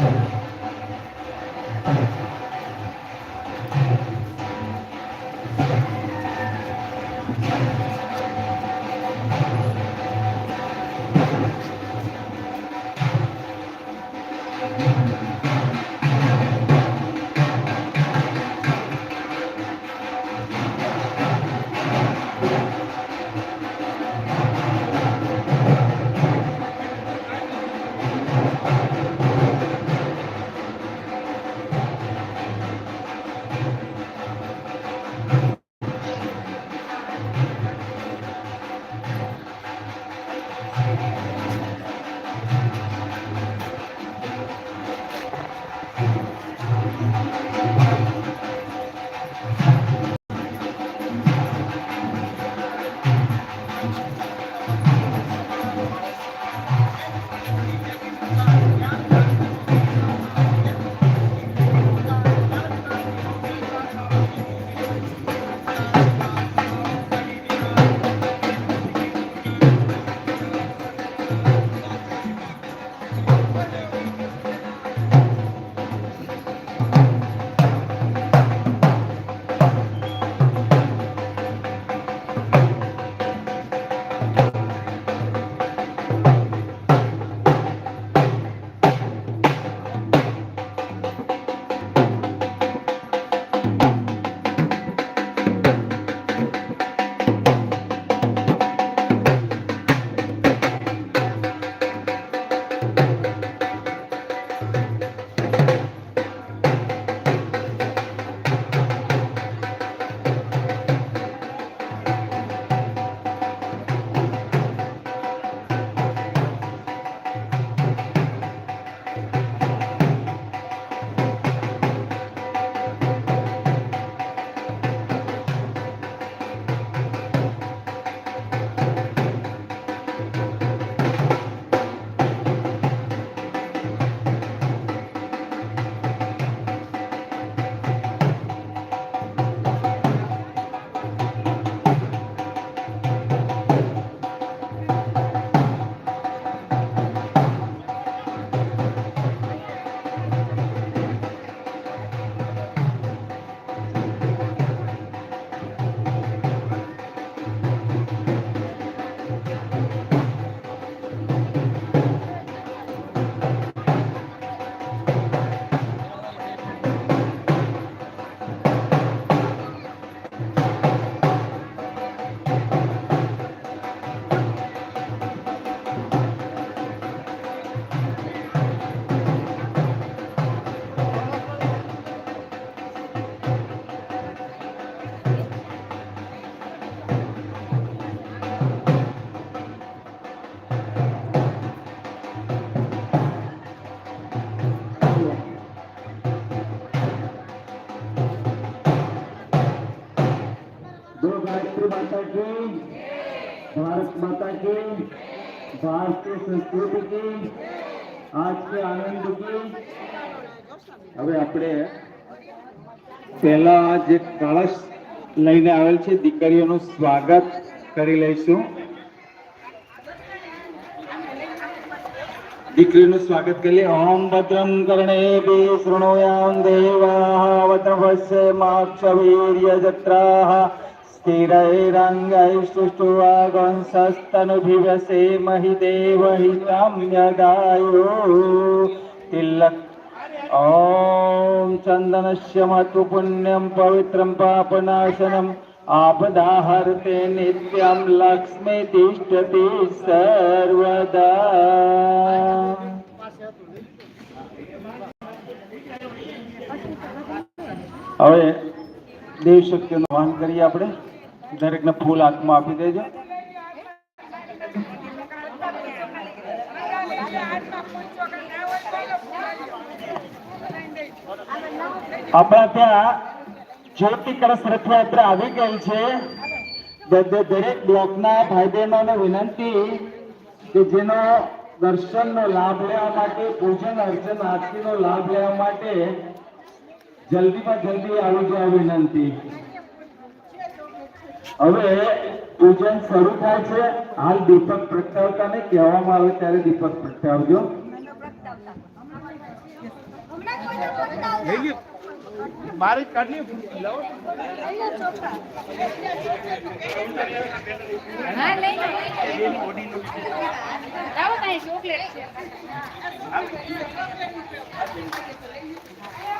Amen. दो गायत्री माता की भारत माता की भारतीय संस्कृति की आज के आनंद की હવે આપણે પહેલા જે કળશ લઈને આવેલ છે દીકરીઓનું સ્વાગત કરી લઈશું દીકરીનું સ્વાગત કરી લઈએ ઓમ ભદ્રમ કર્ણે શૃણોયામ દેવા ભદ્રભસ્ય માક્ષવીર્ય જત્રાહ સ્થિરૈરંગૈષ્ટુષ્ટુવાગંસસ્તનુભિવસે મહિ દેવહિતામ્યદાયો તિલક ॐ चन्दनस्य महत्व पुण्यं पवित्रं पापनाशनम् आपदाहर्ते नित्यं लक्ष्मी तिष्ठति सर्वदा હવે દેવ શક્તિનું વહન કરીએ આપણે. દરેકને ફૂલ હાથમાં આપી દેજો. આપણા ત્યાં જ્યોતિ કળશ રથયાત્રા આવી ગઈ છે. દરેક બ્લોકના ભાઈ બહેનોને વિનંતી કે જેનો દર્શનનો લાભ લેવા માટે પૂજન અર્ચન આરતીનો લાભ લેવા માટે જલ્દીમાં જલ્દી આવી જવા વિનંતી. હવે પૂજન શરૂ થાય છે. હાલ દીપક પ્રગટાવતા ને કહેવામાં આવે ત્યારે દીપક પ્રગટાવજો. મારે કાઢી હા લઈ લો લાવો તારી ચોકલેટ છે.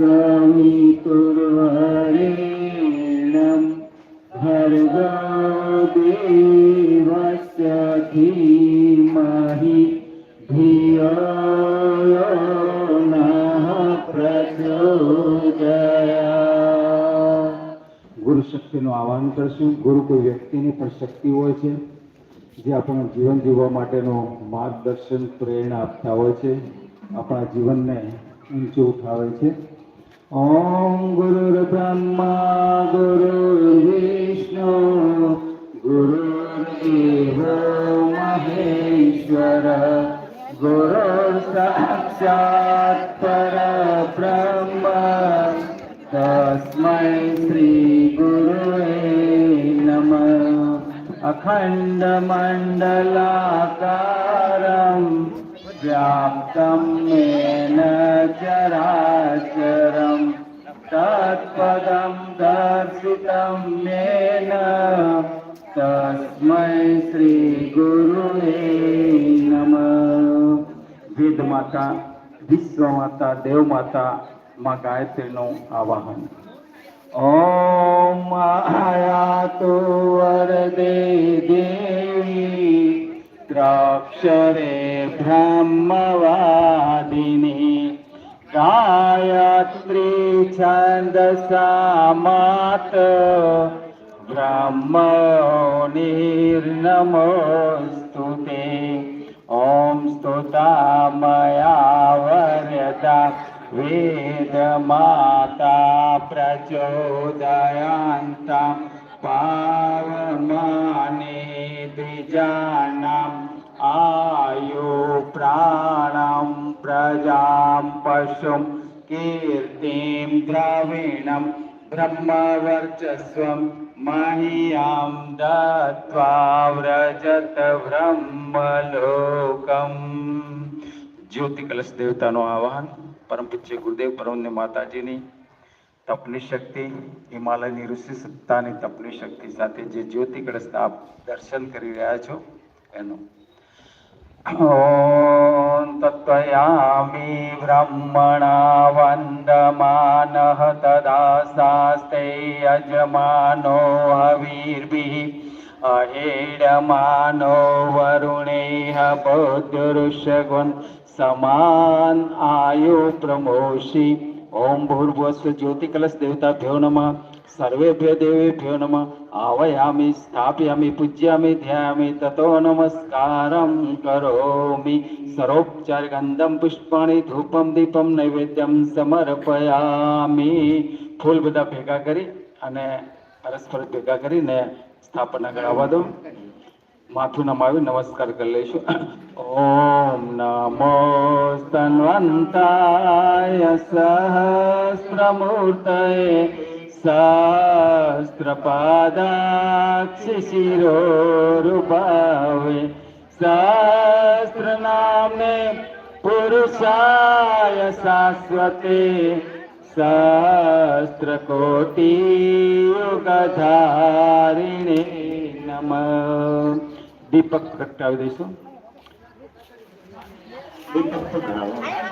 આગળ भर्गदेवस्य धीमहि धियो नः प्रचोदया। ગુરુ શક્તિનું આહવાન કરશું. ગુરુ કોઈ વ્યક્તિની પણ શક્તિ હોય છે, જે આપણને જીવન જીવવા માટેનો માર્ગદર્શન, પ્રેરણા આપતા હોય છે, આપણા જીવનને ઊંચું ઉઠાવે છે. ॐ गुरुर्ब्रह्मा गुरुर्विष्णु गुरुर्देव महेश्वर गुरुर्साक्षात् परब्रह्म तस्मै श्रीगुरुवे नमः अखण्डमण्डलाकारं व्याप्तं मेन चरा तत्पदं दर्शितं येन तस्मै श्रीगुरुवे नमः વેદમાતા વિશ્વમાતા દેવમાતા માં ગાયત્રીનું આવાહન ઓમ આયાતુ વરદે દેવી ત્રાક્ષરે બ્રહ્મવાદિની गायत्री छन्दसा मात। ब्रह्म निर्नमोऽस्तुते ॐ स्तुता मया वर्यता वेदमाता प्रचोदयान्ता। पावमाने द्विजानाम् आयु प्राणम् प्रजां पशुं कीर्तिं द्रविणं ब्रह्मवर्चस्वं मह्यां दत्त्वा व्रजत બ્રહ્મલોકમ જ્યોતિ કલશ દેવતાનું આવાહન પરમ પૂજ્ય ગુરુદેવ પરમને માતાજીની તપની શક્તિ હિમાલયની ઋષિ સત્તાની તપની શક્તિ સાથે જે જ્યોતિ કળશ આપ દર્શન કરી રહ્યા છો એનું ॐ तत्त्वयामि ब्रह्मणा वन्दमानः तदा शास्ते यजमानो हवीर्भिः। अहेडमानो वरुणैः बुद्धिरुषगुन् समान आयु प्रमोषि। ॐ भूर्भुवस्व ज्योतिकलश देवताभ्यो नमः સર્વેભ્ય દેવેભ્યો નમ આવયામિ સ્થાપયામિ પૂજ્યામિ ધ્યામિ તતો નમસ્કારમ કરોમિ સરોપચાર ગંધમ પુષ્પાણી ધૂપમ દીપમ નૈવેદ્યમ સમર્પયામિ ફૂલ બધા ભેગા કરી અને પરસ્પર ભેગા કરીને સ્થાપના કરાવવા દો માથું નમાવી નમસ્કાર કરી લઈશું. ઓમ નમો સ્તન્વંતાય સહસ્રમૂર્તય સહસ્રપાદાક્ષિશિરોરુભાવે નામે પુરુષાય શાશ્વતે સહસ્રકોટિયુગધારિણે નમ દીપક પ્રગટાવી દઈશું દીપક પ્રગટાવો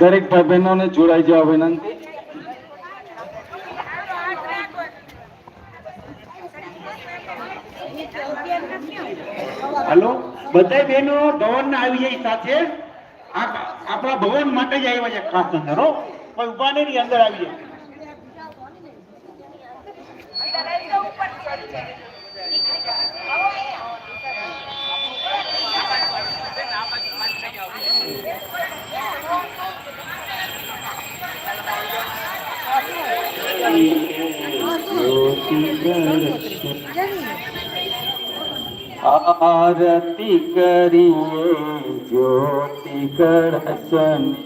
દરેક ભાઈ બહેનોને જોડાઈ જવા વિનંતી હલો? બધા બહેનો ભવન ના આવી જાય સાથે આપણા ભવન માટે જ આવ્યા છે ખાસ અંદર, હો. કોઈ ઊભા નહીં અંદર આવી જાય आरती करिए ज्योति करशनि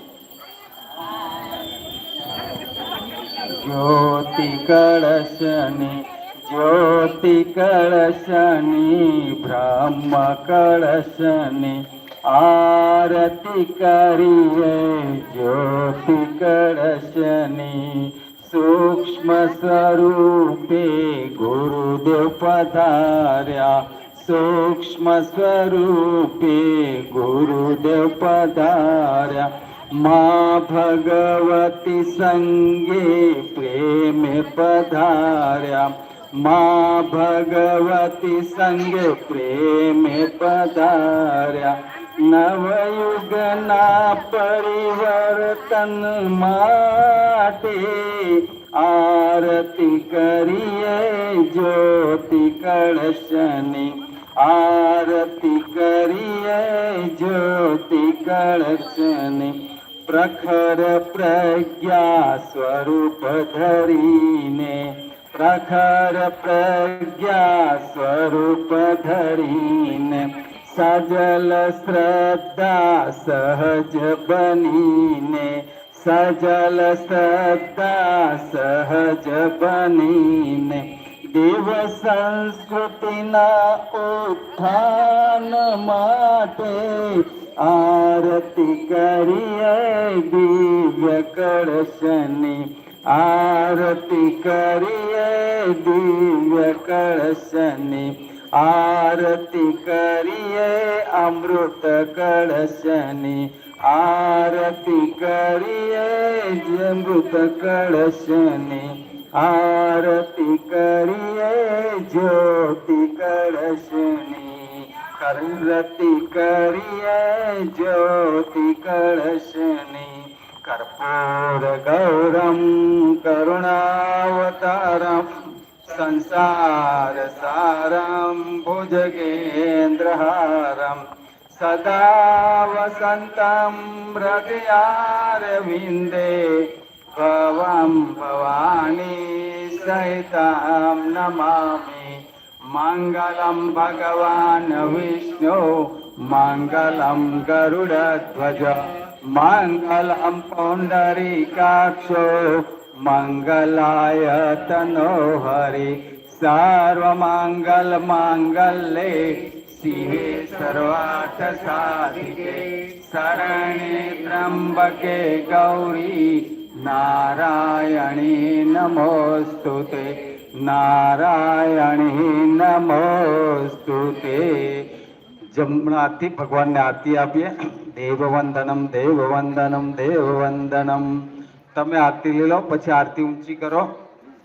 ज्योति करशनि ज्योति कलशनि ब्रह्म कणशनि आरती करिए ज्योति करशनि सूक्ष्मस्वरूपे गुरुदेव पधार्या। सूक्ष्मस्वरूपे गुरुदेव पधारा मा भगवती सङ्गे प्रेमे पधारा मा भगवती सङ्गे प्रेमे पधारा नवयुगना परिवर्तन माटे आरती कर ज्योति कर्शनि આરતી કરીએ જ્યોતિ કળશને પ્રખર પ્રજ્ઞા સ્વરૂપ ધરીને, પ્રખર પ્રજ્ઞા સ્વરૂપ ધરીને, સજલ શ્રદ્ધા સહજ બનીને, સજલ શ્રદ્ધા સહજ બનીને દેવ સંસ્કૃતિના ઉત્થાન માટે આરતી કરીએ દિવ્ય કળશની આરતી કરીએ દિવ્ય કળશની આરતી કરીએ અમૃત કળશની આરતી કરીએ અમૃત કળશની આરતી કરીએ જ્યોતિ કળશની કરતી કરીએ જ્યોતિ કળશની કર્પૂર ગૌરમ કરુણાવતારમ સંસાર સારમ ભુજગેન્દ્રહારમ સદા વસંતમ भवं भवानी सहितां नमामि। मङ्गलं भगवान् विष्णो मङ्गलं गरुडध्वज मङ्गलं पौण्डरीकाक्षो मङ्गलाय तनो तनोहरे सर्वमङ्गलमङ्गले सिवे सर्वाथ शरणे त्र्यम्बके गौरी શરણે નમોસ્તુ તે નારાયણી નમોસ્તુ તે જમણાથી ભગવાનને આરતી આપીએ દેવવંદનમ દેવવંદનમ દેવવંદનમ તમે આરતી લઈ લો પછી આરતી ઊંચી કરો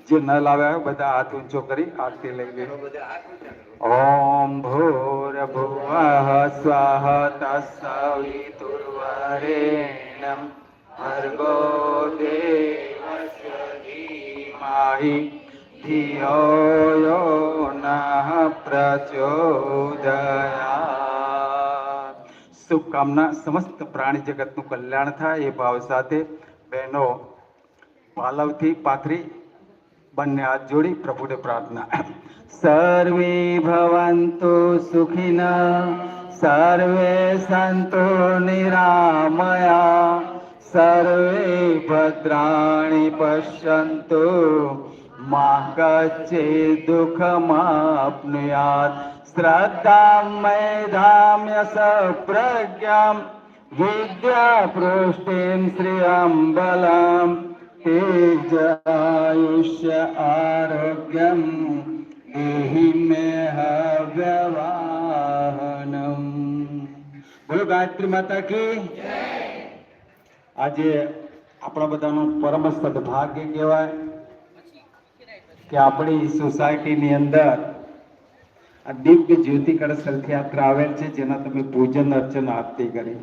જે ન લાવ્યા બધા હાથ ઊંચો કરી આરતી લઈ લે ઓમ ભૂર્ભુવઃ સ્વઃ તત્સવિતુર્વરેણ્યં ભર્ગો દેવસ્ય ધીમહિ ધિયો યો નઃ પ્રચોદયાત શુભકામના સમસ્ત પ્રાણી જગતનું કલ્યાણ થાય એ ભાવ સાથે બહેનો પાલવથી પાથરી બંને હાથ જોડી પ્રભુને પ્રાર્થના. સર્વે ભવંતુ સુખિના, સર્વે સંતો નિરામયા સર્વે ભદ્રાણી પશ્યંતુ મા કચ્છે દુઃખમાપ્નુયાત શ્રદ્ધાં મેધામ્ય સપ્રજ્ઞામ વિદ્યા પૃષ્ટિમ શ્રિયં બલમ તેજાયુષ્ય આરોગ્યમ દેહિ મે હવ્યવાહનમ બોલો ગાયત્રી માતા કી આજે આપણા બધાનો પરમ સદભાગ્ય કહેવાય કે આપણી સોસાયટીની અંદર આ દિવ્ય જ્યોતિ કળશ રથયાત્રા આવેલ છે, જેના તમે પૂજન અર્ચન આરતી કરી.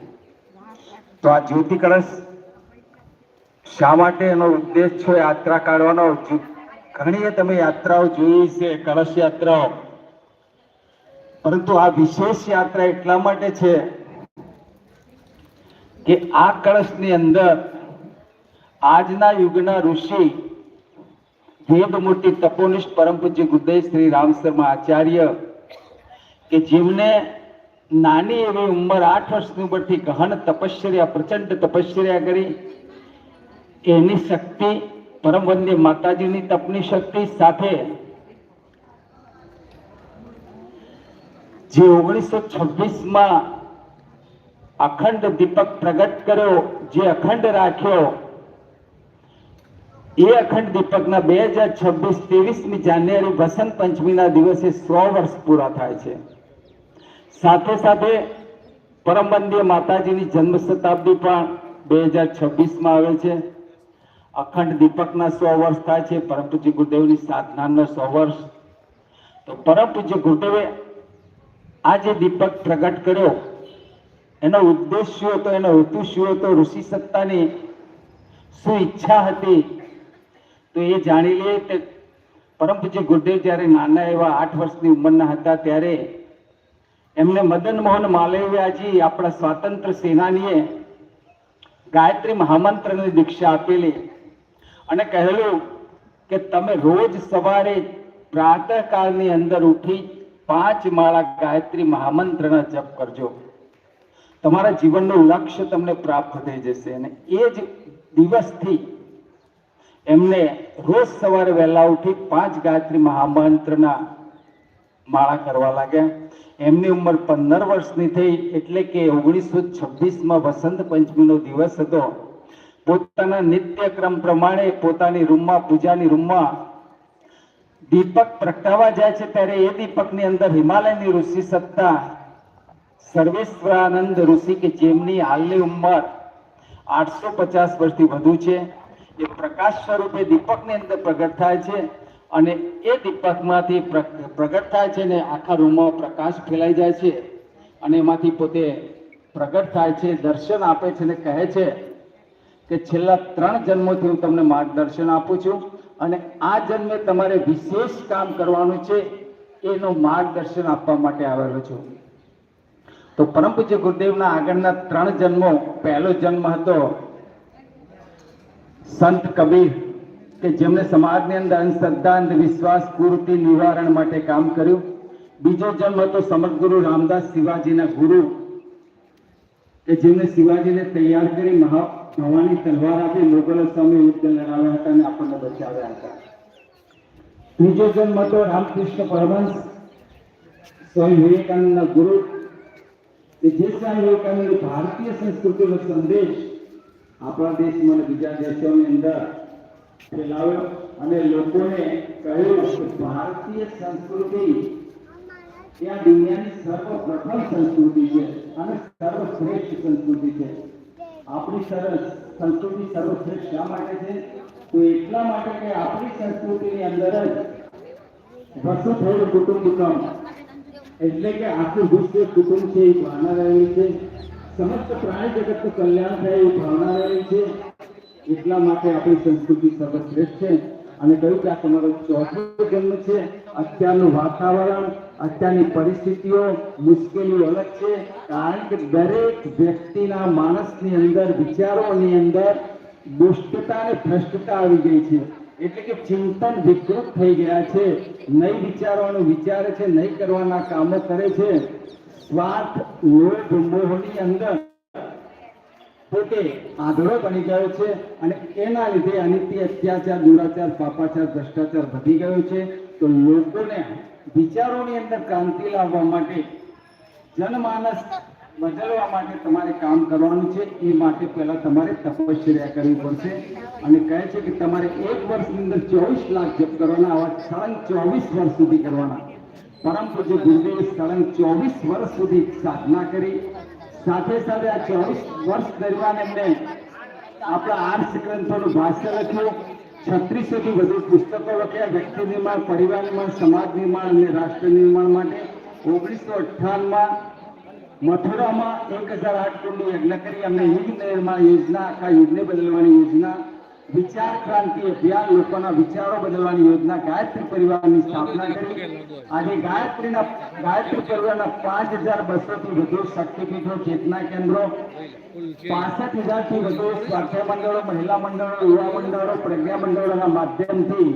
તો આ જ્યોતિ કળશ શા માટે એનો ઉદ્દેશ છે યાત્રા કાઢવાનો? ઘણી તમે યાત્રાઓ જોઈ છે, કળશ યાત્રાઓ. પરંતુ આ વિશેષ યાત્રા એટલા માટે છે કે આ કળશની અંદર આજના યુગના ઋષિ વેદમૂર્તિ તપોનિષ્ઠ પરમ પૂજ્ય ગુરુદેવ શ્રી રામ શર્મા આચાર્ય કે જેમને નાની એવી ઉંમર આઠ વર્ષની ઉંમરથી ગહન તપશ્ચર્યા, પ્રચંડ તપશ્ચર્યા કરી, એની શક્તિ, પરમ વંદે માતાજીની તપની શક્તિ સાથે જે ઓગણીસો છવ્વીસમાં અખંડ દીપક પ્રગટ કર્યો, જે અખંડ રાખ્યો. એ અખંડ દીપકના બે હજાર છવ્વીસ ત્રેવીસમી જાન્યુઆરી વસંત પંચમીના દિવસે સો વર્ષ પૂરા થાય છે. સાથે સાથે પરમ વંદે માતાજીની જન્મ શતાબ્દી પણ બે હજાર છવ્વીસમાં આવે છે. અખંડ દીપકના સો વર્ષ થાય છે, પરમ પૂજ્ય ગુરુદેવની સાધનાના સો વર્ષ. તો પરમ પૂજ્ય ગુરુદેવે આ જે દીપક પ્રગટ કર્યો એનો ઉદ્દેશ શું હતો, એનો હેતુ શું હતો ઋષિ સત્તાની શું ઈચ્છા હતી તો એ જાણી લે કે પરમ પૂજ્ય ગુરુદેવ જ્યારે નાના એવા આઠ વર્ષની ઉંમરના હતા ત્યારે એમને મદન મોહન માલવ્યાજી આપણા સ્વાતંત્ર સેનાનીએ ગાયત્રી મહામંત્રની દીક્ષા આપેલી અને કહેલું કે તમે રોજ સવારે પ્રાતઃકાળની અંદર ઉઠી પાંચ માળા ગાયત્રી મહામંત્રના જપ કરજો. તમારા જીવનનું લક્ષ્ય તમને પ્રાપ્ત થઈ જશે. અને એ જ દિવસથી એમને રોજ સવારે વહેલા ઉઠી પાંચ ગાયત્રી મહામંત્રના માળા કરવા લાગ્યા. એમની ઉંમર પંદર વર્ષની થઈ એટલે કે ઓગણીસો છવ્વીસમાં વસંત પંચમીનો દિવસ હતો. પોતાના નિત્યક્રમ પ્રમાણે પોતાની રૂમમાં, પૂજાની રૂમમાં દીપક પ્રગટાવા જાય છે. ત્યારે એ દીપકની અંદર હિમાલયની ઋષિ સત્તા સર્વેશ્વરાનંદ ઋષિ કે જેમની હાલની ઉંમર આઠસો પચાસ વર્ષથી વધુ છે, એ પ્રકાશ સ્વરૂપે દીપકની અંદર પ્રગટ થાય છે અને એ દીપકમાંથી પ્રગટ થાય છે ને આખા રૂમમાં પ્રકાશ ફેલાઈ જાય છે અને એમાંથી પોતે પ્રગટ થાય છે, દર્શન આપે છે ને કહે છે કે છેલ્લા ત્રણ જન્મોથી હું તમને માર્ગદર્શન આપું છું અને આ જન્મે તમારે વિશેષ કામ કરવાનું છે, એનું માર્ગદર્શન આપવા માટે આવેલો છું. તો પરમ પૂજ્ય ગુરુદેવના આગળના ત્રણ જન્મો, પહેલો જન્મ હતો સંત કબીર, કે જેમણે સમાજની અંદર અંધશ્રદ્ધા, અંધવિશ્વાસ, કુરીતિ નિવારણ માટે કામ કર્યું. બીજો જન્મ હતો સમર્થ રામદાસ શિવાજીના ગુરુ, કે જેમણે શિવાજીને તૈયાર કરી મહા ભવાની તલવાર આપી મોગલો સામે યુદ્ધ લડાવ્યા હતા અને આપણને બચાવ્યા હતા. ત્રીજો જન્મ હતો રામકૃષ્ણ પરમહંસ, સ્વામી વિવેકાનંદના ગુરુ કે લોકોની ભારતીય સંસ્કૃતિનો સંદેશ આપણા દેશમાં અને બીજા દેશોની અંદર ફેલાવ્યો અને લોકોને કહ્યું કે ભારતીય સંસ્કૃતિ ત્યાં દુનિયાની સર્વપ્રથમ સંસ્કૃતિ છે અને સર્વશ્રેષ્ઠ સંસ્કૃતિ છે. આપણી સરસ સંસ્કૃતિ સર્વશ્રેષ્ઠ શા માટે છે? તો એટલા માટે કે આપણી સંસ્કૃતિની અંદર જ વસુધૈવ કુટુંબકમ એટલે કે આખું વિશ્વ કુટુંબ છે, એ ભાવના રહેલી છે. સમસ્ત પ્રાણી જગતનું કલ્યાણ થાય એવી ભાવના રહેલી છે. એટલા માટે આપણી સંસ્કૃતિ સર્વશ્રેષ્ઠ છે. અને કહ્યું કે આ તમારો ચોથો જન્મ છે. અત્યારનું વાતાવરણ, અત્યારની પરિસ્થિતિઓ મુશ્કેલીઓ અલગ છે. કારણ કે દરેક વ્યક્તિના માણસની અંદર, વિચારોની અંદર દુષ્ટતા અને ભ્રષ્ટતા આવી ગઈ છે. એટલે કે ચિંતન વિકૃત થઈ ગયા છે. નહીં વિચારવાનું વિચારે છે નહીં કરવાના કામો કરે છે. સ્વાર્થ મોહની અંદર પોતે આંધળો બની ગયો છે અને એના લીધે અનિત્ય, અત્યાચાર, દુરાચાર, પાપાચાર, ભ્રષ્ટાચાર વધી ગયો છે. તો લોકોને વિચારોની અંદર ક્રાંતિ લાવવા માટે જનમાનસ બદલવા માટે તમારે કામ કરવાનું છે. એ માટે પહેલા તમારે તપશ્ચર્યા કરવી પડશે. અને કહે છે કે તમારે એક વર્ષની અંદર ચોવીસ લાખ જપ કરવાના, આવા સળંગ ચોવીસ વર્ષ સુધી કરવાના. પરમ પૂજ્ય ગુરુદેવે સળંગ ચોવીસ વર્ષ સુધી સાધના કરી. સાથે સાથે આ ચોવીસ વર્ષ દરમિયાન એમને આપણા આર્ષ ગ્રંથોનું ભાષ્ય લખ્યું. છત્રીસોથી વધુ પુસ્તકો લખ્યા. વ્યક્તિ નિર્માણ, પરિવાર નિર્માણ, સમાજ નિર્માણ અને રાષ્ટ્ર નિર્માણ માટે ઓગણીસો અઠ્ઠાવનમાં મથુરામાં એક હજાર આઠ કુંડની યજ્ઞ કરી અમને યુગ નિર્માણ યોજના, આખા યુગને બદલવાની યોજના, વિચાર ક્રાંતિ અભિયાન, લોકોના વિચારો બદલવાની યોજના, ગાયત્રી પરિવારની સ્થાપના કરી. આજે ગાયત્રીના, ગાયત્રી પરિવારના પાંચ હજાર બસો થી વધુ શક્તિપીઠો, ચેતના કેન્દ્રો, પાસઠ હજારથી વધુ સ્વાસ્થ્ય મંડળો, મહિલા મંડળો, યુવા મંડળો, પ્રજ્ઞા મંડળોના માધ્યમથી.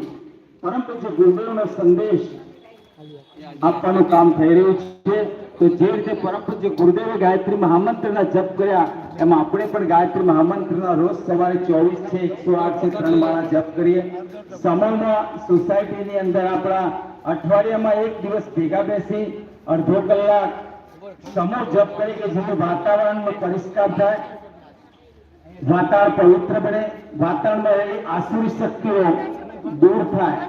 પરમ પૂજ્ય ગુરુદેવનો સંદેશ આપવાનું કામ થઈ રહ્યું છે તો જે રીતે પરમ ગુરુદેવે ગાયત્રી મહામંત્રના જપ કર્યા, એમાં આપણે પણ ગાયત્રી મહામંત્રના રોજ સવારે ચોવીસ છે એકસો આઠ છે ત્રણ માળા જપ કરીએ. સમયમાં સોસાયટીની અંદર આપણા અઠવાડિયામાં એક દિવસ ભેગા બેસી અડધો કલાક સમૂહ જપ કરી કે જેથી વાતાવરણમાં પરિષ્કાર થાય, વાતાવરણ પવિત્ર બને, વાતાવરણમાં રહેલી આસુરી શક્તિઓ દૂર થાય.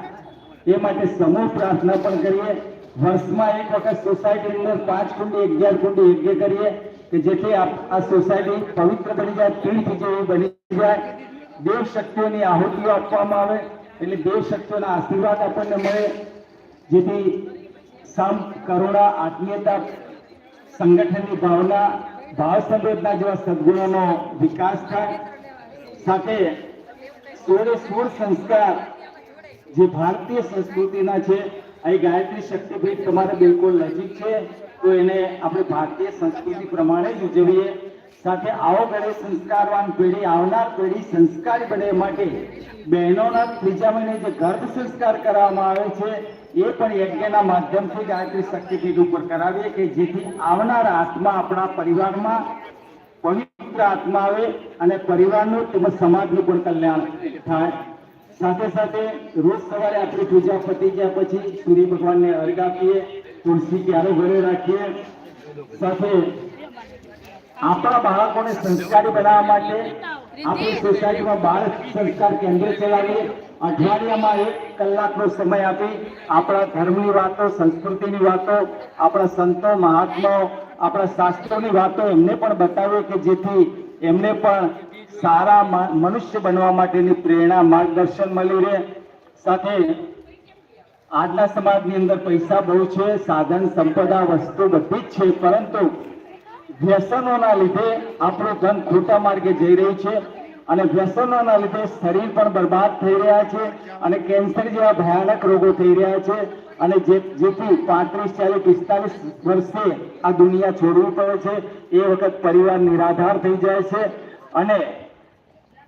એ માટે સમૂહ પ્રાર્થના પણ કરીએ. વર્ષમાં એક વખત સોસાયટીની અંદર પાંચ કુંડી અગિયાર કુંડી યજ્ઞ કરીએ કે જેથી આ સોસાયટી પવિત્ર બની જાય તીર્થ જેવી બની જાય. દેવ શક્તિઓની આહુતિઓ આપવામાં આવે, એટલે દેવ શક્તિઓના આશીર્વાદ આપણને મળે. જેથી સામ કરુણા આત્મીયતા સંગઠનની ભાવના, ભાવ સંવેદના જેવા સદગુણોનો વિકાસ થાય. સાથે સોળે સોળ સંસ્કાર જે ભારતીય સંસ્કૃતિના છે અહીં ગાયત્રી શક્તિપીઠ તમારે બિલકુલ નજીક છે, તો એને આપણે ભારતીય સંસ્કૃતિ પ્રમાણે જ ઉજવીએ. સાથે આવો ઘરે સંસ્કારવાન પેઢી, આવનાર પેઢી સંસ્કારી બને માટે બહેનોના ત્રીજા મહિને જે ગર્ભ સંસ્કાર કરવામાં આવે છે, એ પણ યજ્ઞના માધ્યમથી ગાયત્રી શક્તિપીઠ ઉપર કરાવીએ કે જેથી આવનાર આત્મા આપણા પરિવારમાં પવિત્ર આત્મા આવે અને પરિવારનું તેમજ સમાજનું પણ કલ્યાણ થાય. સાથે સાથે રોજ સવારે આપણી પૂજા પતી ગયા પછી સૂર્ય ભગવાનને અર્ઘ આપીએ, તુલસી ક્યારો ઘરે રાખીએ. સાથે આપણા બાળકોને સંસ્કારી બનાવવા માટે આપણી સોસાયટીમાં બાળ સંસ્કાર કેન્દ્ર ચલાવીએ. અઠવાડિયામાં એક કલાકનો સમય આપી આપણા ધર્મની વાતો, સંસ્કૃતિની વાતો, આપણા સંતો, મહાત્માઓ, આપણા શાસ્ત્રોની વાતો એમને પણ બતાવીએ કે જેથી એમને પણ સારા મનુષ્ય બનવા માટેની પ્રેરણા, માર્ગદર્શન મળી રહે. સાથે આજના સમાજની અંદર પૈસા બહુ છે, સાધન, સંપદા, વસ્તુ બધી જ છે, પરંતુ વ્યસનોના લીધે આપણું ધન ખોટા માર્ગે જઈ રહ્યું છે અને વ્યસનોના લીધે શરીર પણ બરબાદ થઈ રહ્યા છે અને કેન્સર જેવા ભયાનક રોગો થઈ રહ્યા છે અને જેથી પાંત્રીસ, ચાલીસ, પિસ્તાલીસ વર્ષે આ દુનિયા છોડવી પડે છે. એ વખત પરિવાર નિરાધાર થઈ જાય છે અને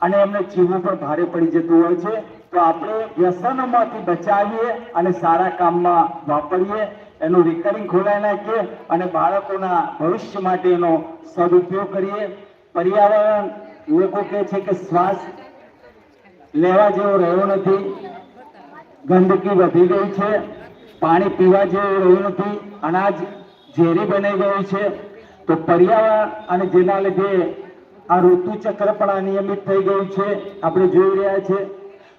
અને એમને જીવવું પણ ભારે પડી જતું હોય છે. તો આપણે વ્યસનોમાંથી બચાવીએ અને સારા કામમાં વાપરીએ. એનું રિકરિંગ ખોલાવી નાખીએ અને બાળકોના ભવિષ્ય માટે એનો સદુપયોગ કરીએ. પર્યાવરણ, લોકો કહે છે કે શ્વાસ લેવા જેવો રહ્યો નથી. ગંદકી વધી ગઈ છે. પાણી પીવા જેવું રહ્યું નથી. અનાજ ઝેરી બની ગયું છે. તો પર્યાવરણ અને જેના લીધે આ ઋતુ ચક્ર પણ અનિયમિત થઈ ગયું છે. આપણે જોઈ રહ્યા છે.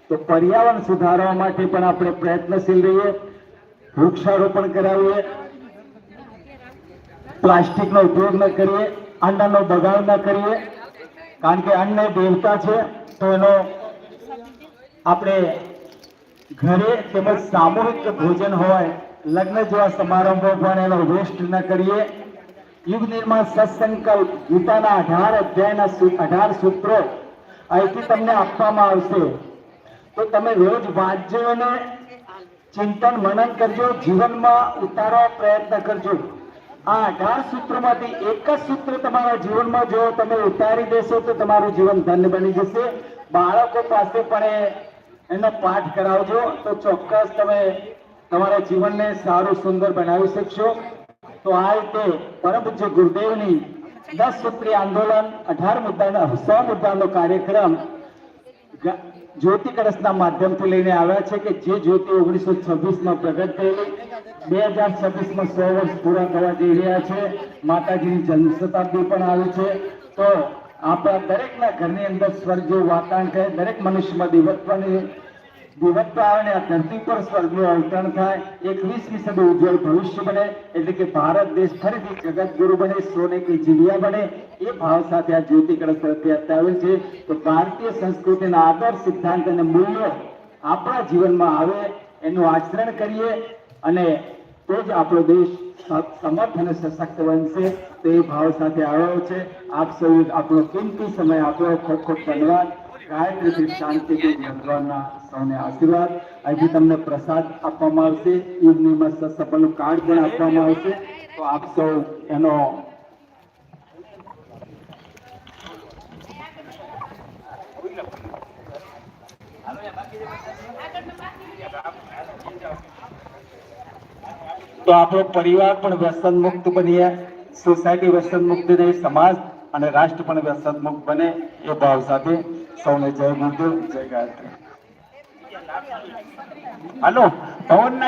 તો પર્યાવરણ સુધારવા માટે પણ આપણે પ્રયત્નશીલ રહીએ. વૃક્ષારોપણ કરાવીએ. પ્લાસ્ટિકનો ઉપયોગ ન કરીએ. અન્નનો બગાડ ન કરીએ. કારણ કે અન્ન દેવતા છે, તો એનો આપણે ઘરે તેમજ સામૂહિક ભોજન હોય, લગ્ન જેવા સમારંભો પણ એનો વેસ્ટ ન કરીએ. યુગ નિર્માણ સત્સંકલ્પ ગીતાના અઢાર અધ્યાયના અઢાર સૂત્રો અહીંથી તમને આપવામાં આવશે. તો તમે રોજ વાંચજો અને ચિંતન મનન કરજો, જીવનમાં ઉતારવા પ્રયત્ન કરજો. આ અઢાર સૂત્રોમાંથી એક જ સૂત્ર તમારા જીવનમાં જો તમે ઉતારી દેશો તો તમારું જીવન ધન્ય બની જશે. બાળકો પાસે પણ એનો પાઠ કરાવજો તો ચોક્કસ તમે તમારા જીવનને સારું, સુંદર બનાવી શકશો. તો આ રીતે પરમ પૂજ્ય ગુરુદેવની દસ સૂત્રીય આંદોલન, અઢાર મુદ્દાના, સો મુદ્દાનો કાર્યક્રમ જ્યોતિ કળશના માધ્યમથી લઈને આવ્યા છે કે જે જ્યોતિ ઓગણીસો છવ્વીસમાં પ્રગટ થયેલી. બે હજાર છવ્વીસમાં સો વર્ષ પૂરા થવા જઈ રહ્યા છે. માતાજીની જન્મ શતાબ્દી પણ આવી છે. તો આપણા દરેકના ઘરની અંદર સ્વર્ગ જેવું વાતાવરણ થાય દરેક મનુષ્યમાં દિવ્યત્વની મૂલ્યો આપણા જીવનમાં આવે, એનું આચરણ કરીએ અને તો જ આપણો દેશ સમર્થ અને સશક્ત બનશે. તે ભાવ સાથે આવ્યો છે. આપ સૌ આપણો કિંમતી સમય આપ્યો. ખૂબ ખૂબ ધન્યવાદ. ગાયત્રી શાંતિથી ભગવાનના સૌને આશીર્વાદ. અહીંથી તમને પ્રસાદ આપવામાં આવશે. ઈદની મસ્ત સફળનું કાર્ડ પણ આપવામાં આવશે. તો આપ સૌ એનો તો આપણો પરિવાર પણ વ્યસન મુક્ત બનીએ. સોસાયટી વ્યસન મુક્ત રહે, સમાજ અને રાષ્ટ્ર પણ વ્યસન મુક્ત બને. એ ભાવ સાથે સૌને જય ગુરુદેવ, જય ગાયત્રી. હાલો પવનના